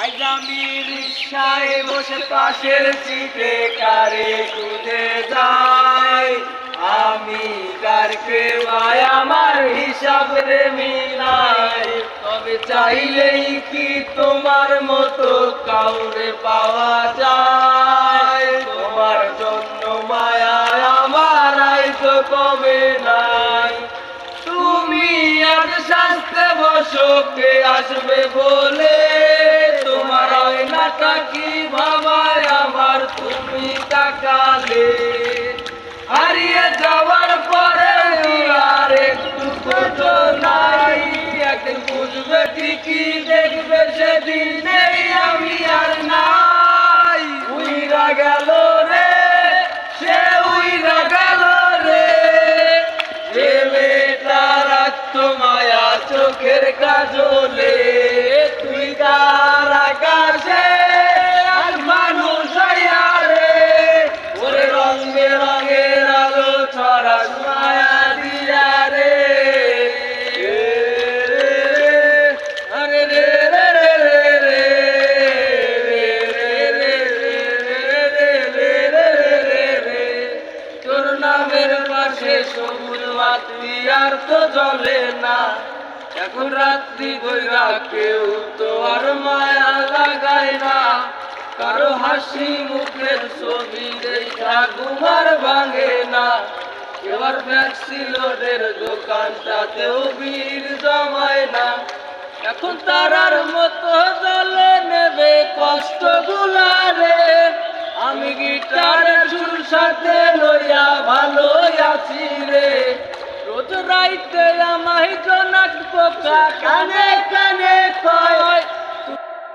আজ আমি রিক্সায় বসে পাশের সিটে কারে খুঁজে যাই। আমি কারকে ভাই আমার হিসাব রে মিলাই তবে চাইলেই কি তোমার মতো কাউরে পাওয়া যায়? তোমার জন্য মায়া আমার আইতো কমে নাই। তুমি আজ শাস্তে বসো আসবে বলে সেদিন আমি আর নাই। উইরা গেল রে, সে উইরা গেল রে। মেয়েটা রাখতো মায়া চোখের কাজলে, তুই তার সবুজ বাতি আর তো জ্বলে না। এখন রাত্রি বইরা কেউ তো আর মায়া লাগায় না। কারও হাসি মুখের ছবি দেখা ঘুমার ভাঙে না। এবার ভ্যাক্সিলোডের দোকানটাতেও ভিড় জমায় না। এখন তারার মতো জলে আমি সুর সাথে লইয়া ভালো আছি রে। রোজ রাইতে আমায় জনাক পোকা কানে।